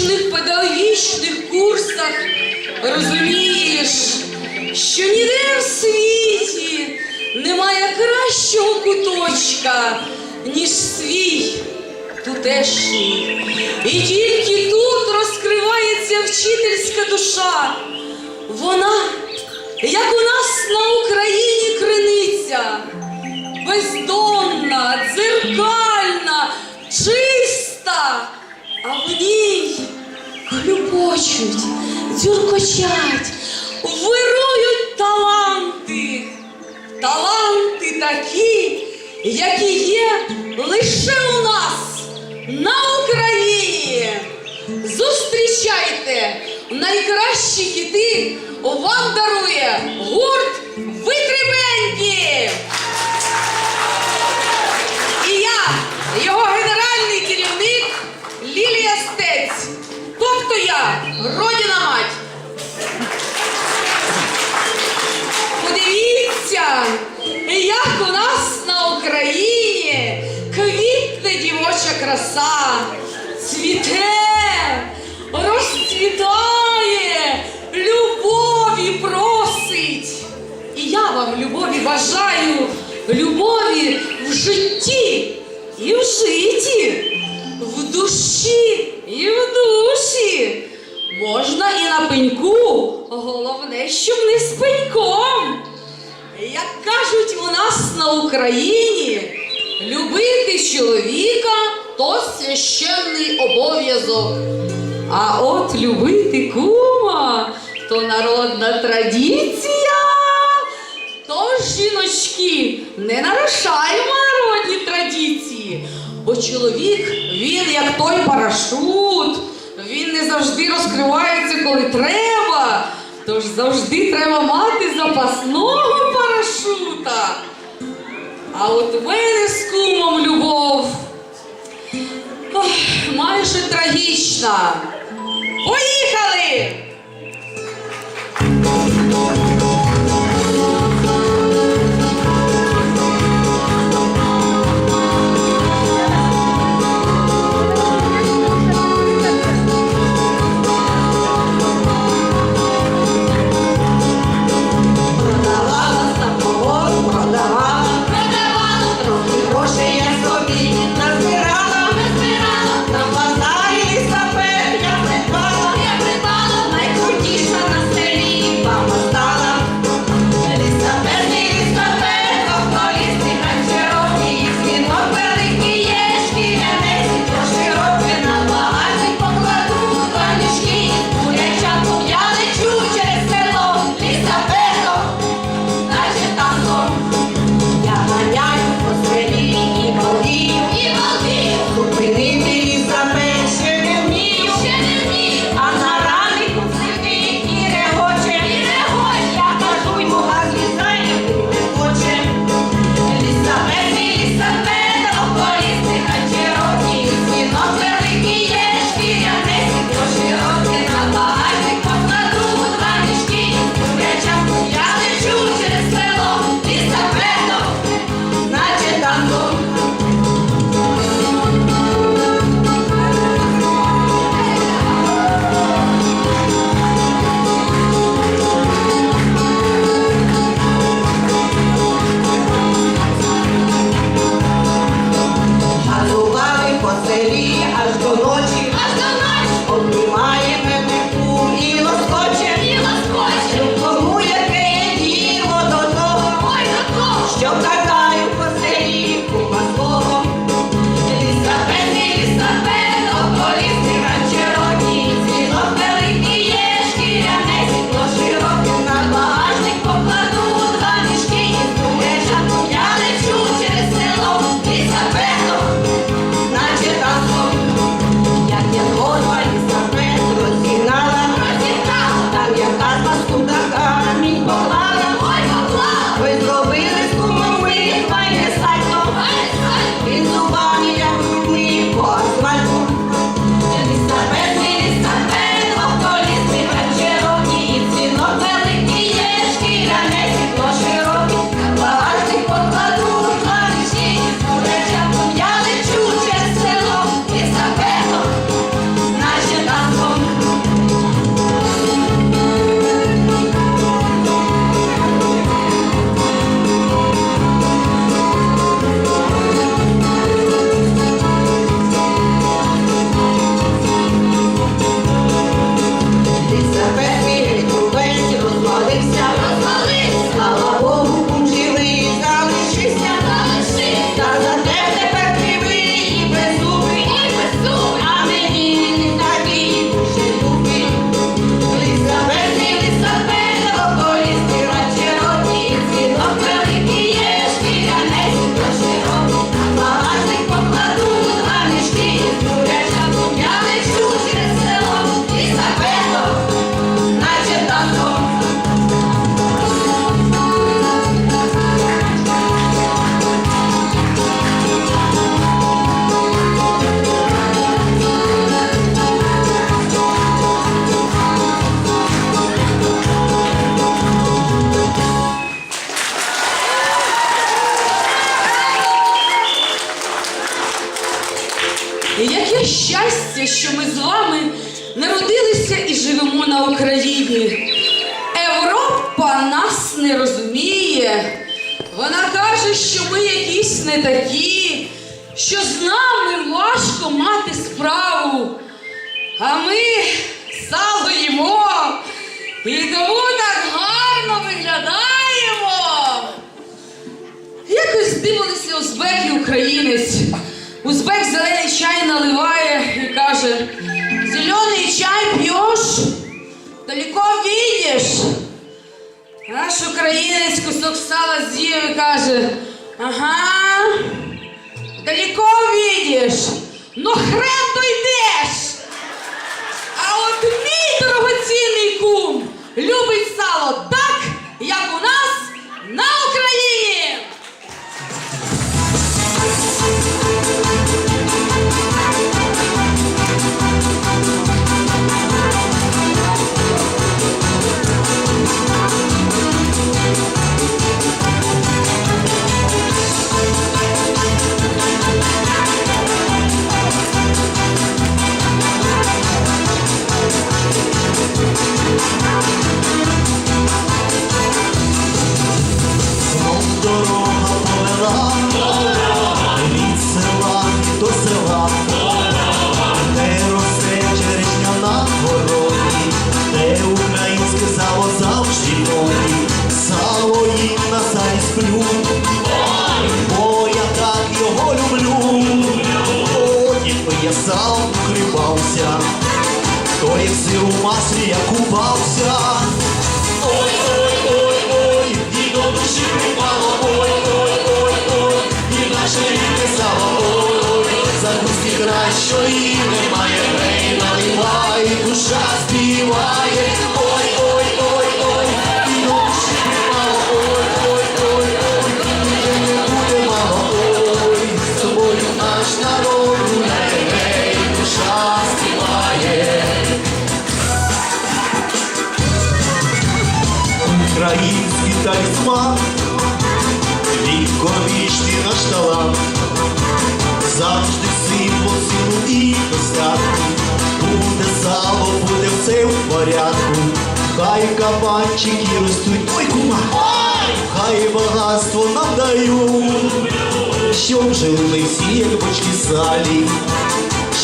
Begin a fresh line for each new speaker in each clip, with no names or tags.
методичних педагогічних курсах розумієш, що ніде в світі немає кращого куточка, ніж свій тутешній. І тільки тут розкривається вчительська душа. Вона, як у нас на Україні, криниця, бездомна, дзеркальна, чиста а в ній хлюпочуть, дзюркочать, вирують таланти. Таланти такі, які є лише у нас на Україні. Зустрічайте! Найкращі хіти вам дарує гурт Витребеньки! І в житті, в душі і в душі. Можна і на пеньку, головне, щоб не з пеньком. Як кажуть у нас на Україні, любити чоловіка то священний обов'язок. А от любити кума то народна традиція. Тож, жіночки, не нарушаймо народні традиції, бо чоловік він як той парашут, він не завжди розкривається, коли треба. Тож завжди треба мати запасного парашута. А от у мене з кумом любов ох, майже трагічна. Поїхали!
До того,
якісь такі, що з нами важко мати справу. А ми сало їмо і тому так гарно виглядаємо. Якось дивилися узбек і українець. Узбек зелений чай наливає і каже: Зелений чай п'єш, далеко видиш. Наш українець кусок сала з'їв і каже: Ага, далеко увидишь. но хрен дойдеш. А от мій дорогоцінний кум любить сало так, як
хлібався, то и сир у маслі я купався. Ой, ой, ой, ой, і до душі припало, ой, ой, ой, ой, і наше рідне сало, ой, закуски кращої немає, гей, наливай, душа співає, Буде буде все в порядку. Хай кабанчики ростуть, ой, кума, хай багатство нам дають, щоб жили ми всі, як бочки салі,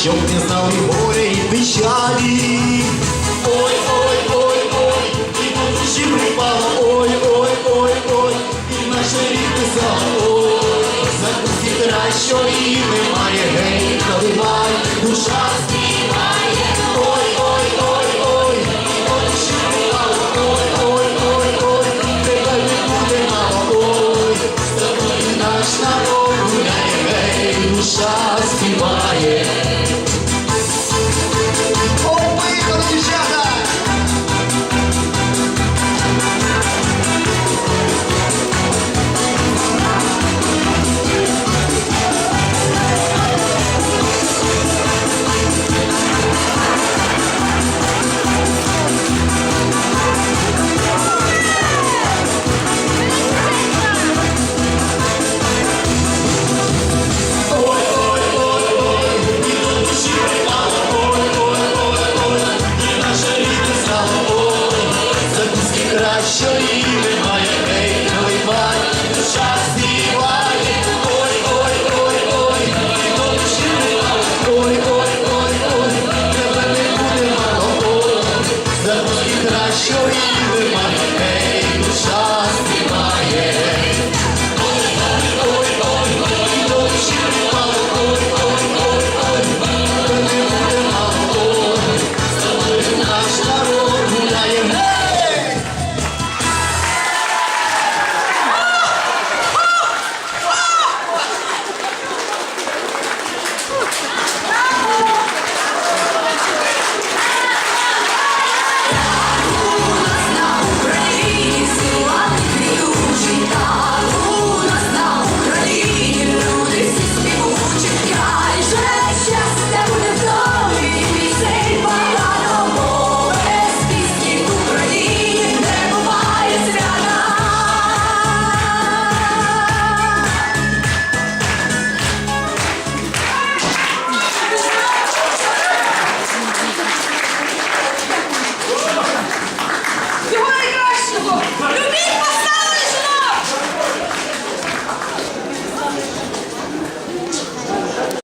щоб не знали горя і печалі. Ой, ой, ой, ой, і по душі припало, ой, ой, ой, ой, і наше рідне сало, ой, закусі кращої немає, гей, наливай, душа. що і мати душа.